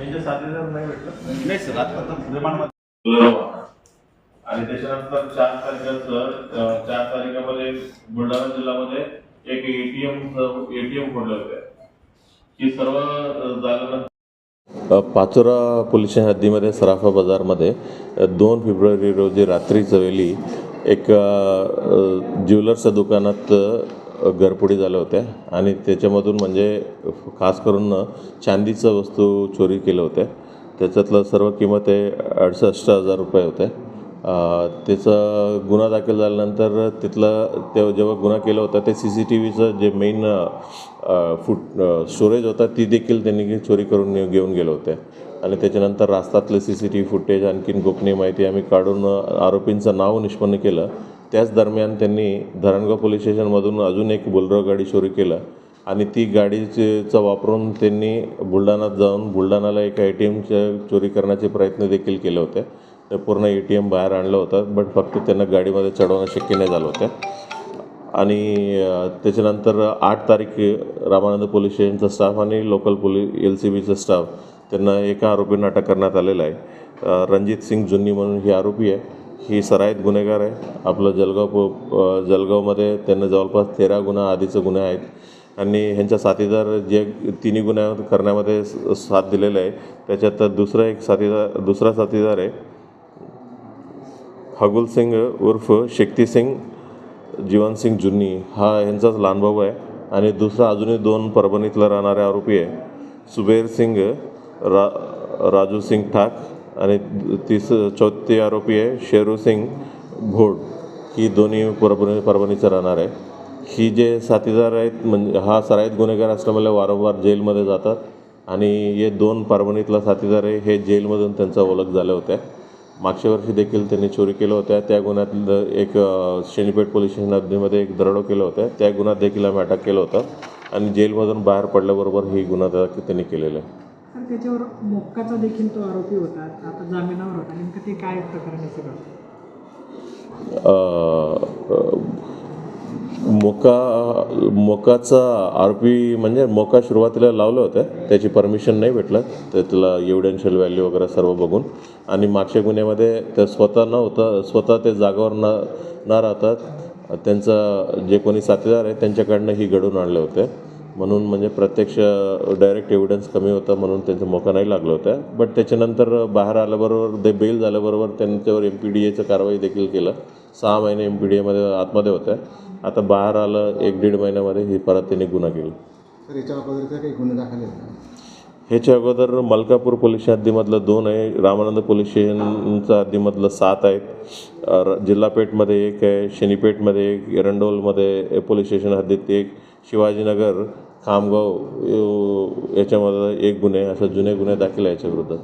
त्यांच्या साथीदार नाही भेटलं? नाही सर आता रिमांडमध्ये. आणि त्याच्यानंतर चार तारखेचं चार तारखेमध्ये बुलढाणा जिल्ह्यामध्ये एक एटीएम एटीएम फोडले होते. ही सर्व झाल्यानंतर पाचोरा पोलीस स्टेशन हद्दीमध्ये सराफा बाजारमध्ये दोन फेब्रुवारी रोजी रात्रीच्या वेळी एक ज्वेलर्सच्या दुकानात घरफोडी झाल्या होत्या आणि त्याच्यामधून म्हणजे खास करून चांदीचं वस्तू चोरी केल्या होत्या. त्याच्यातलं सर्व किंमत आहे अडुसष्ट हजार रुपये होते. त्याचा गुन्हा दाखल झाल्यानंतर तिथलं ते जेव्हा गुन्हा केला होता ते सी सी टी व्हीचं जे मेन फुट स्टोरेज होता ती देखील त्यांनी चोरी करून घेऊन गेले होते आणि त्याच्यानंतर रास्तातले C C T V footage आणखीन गोपनीय माहिती आम्ही काढून आरोपींचं नाव निष्पन्न केलं. त्याच दरम्यान त्यांनी धरणगाव पोलीस स्टेशनमधून अजून एक बोलरो गाडी चोरी केलं. आणि ती गाडीचा वापरून त्यांनी बुलढाण्यात जाऊन बुलढाण्याला एका ए टी एमच्या चोरी करण्याचे प्रयत्न देखील केले होते. ते पूर्ण ए टी एम बाहेर आणलं होतं बट फक्त त्यांना गाडीमध्ये चढवणं शक्य नाही झालं होतं. आणि त्याच्यानंतर आठ तारीख रामानंद पोलीस स्टेशनचा स्टाफ आणि लोकल पोलीस एल सी बीचा स्टाफ त्यांना एका आरोपींना अटक करण्यात आलेला आहे. रणजित सिंग जुन्नी म्हणून ही आरोपी आहे. ही सराईत गुन्हेगार आहे. आपलं जलगाव प जलगावमध्ये त्यांना जवळपास तेरा गुन्हा आधीचे गुन्हे आहेत. आणि ह्यांच्या साथीदार जे तिन्ही गुन्ह्या करण्यामध्ये स- साथ दिलेला आहे. त्याच्यात दुसरा एक साथीदार दुसरा साथीदार आहे. हगुल सिंग उर्फ शक्ती सिंग जीवनसिंग जुन्नी. हा ह्यांचाच लहान भाऊ आहे. आणि दुसरा अजूनही दोन परभणीतला राहणारे आरोपी आहे. सुबेर सिंग रा राजू सिंग ठाक आणि तिस चौथी आरोपी आहे शेरू सिंग भोड ही दोन्ही परभणी परभणीचं राहणार आहे. ही जे साथीदार आहेत म्हणजे हा सराईत गुन्हेगार असल्यामुळे वारंवार जेलमध्ये जातात. आणि हे दोन परभणीतला साथीदार आहे हे जेलमधून त्यांचा ओळख झाल्या होत्या. मागच्या वर्षी देखील त्यांनी चोरी केलं होत्या. त्या गुन्ह्यातलं एक शनीपेठ पोलीस स्टेशन हद्दीमध्ये एक दरडो केला होता. त्या गुन्ह्यात देखील आम्ही अटक केलं होतं. आणि जेलमधून बाहेर पडल्याबरोबर ही गुन्हा त्या- त्यांनी केलेला आहे. तर त्याच्यावर मोक्काचा देखील तो आरोपी होता. आता जामिनावर होता. नेमकं ते काय प्रकरण आहे सगळं? मोका मोकाचा आरोपी म्हणजे मोका सुरुवातीला लावलं होतं. त्याची परमिशन नाही भेटलं. तर त्याला एव्हिडेन्शियल व्हॅल्यू वगैरे सर्व बघून. आणि मागच्या गुन्ह्यामध्ये ते स्वतः न होता स्वतः ते जागावर न न राहतात. त्यांचं जे कोणी साथीदार आहे त्यांच्याकडनं ही घडून आणले होते. म्हणून म्हणजे प्रत्यक्ष डायरेक्ट एव्हिडन्स कमी होता म्हणून त्यांचा मोका नाही लागलं होतं. बट त्याच्यानंतर बाहेर आल्याबरोबर ते बेल झाल्याबरोबर त्यांच्यावर एम पी डी एचं कारवाई देखील केलं. सहा महिने एम पी डी एमध्ये आतमध्ये होत्या आता बाहेर आलं एक दीड महिन्यामध्ये ही परत त्यांनी गुन्हा केला. सर याच्या अगोदरचा काही गुन्हे दाखल आहेत का? ह्याच्या अगोदर मलकापूर पोलीस हद्दीमधलं दोन आहे. रामानंद पोलीस स्टेशनचं हद्दीमधलं सात आहेत. जिल्हापेठमध्ये एक आहे. शनीपेठमध्ये एक. एरंडोलमध्ये पोलीस स्टेशन हद्दीत एक. शिवाजीनगर खामगाव याच्यामध्ये एक गुन्हे असे जुने गुन्हे दाखल आहे याच्याविरुद्ध.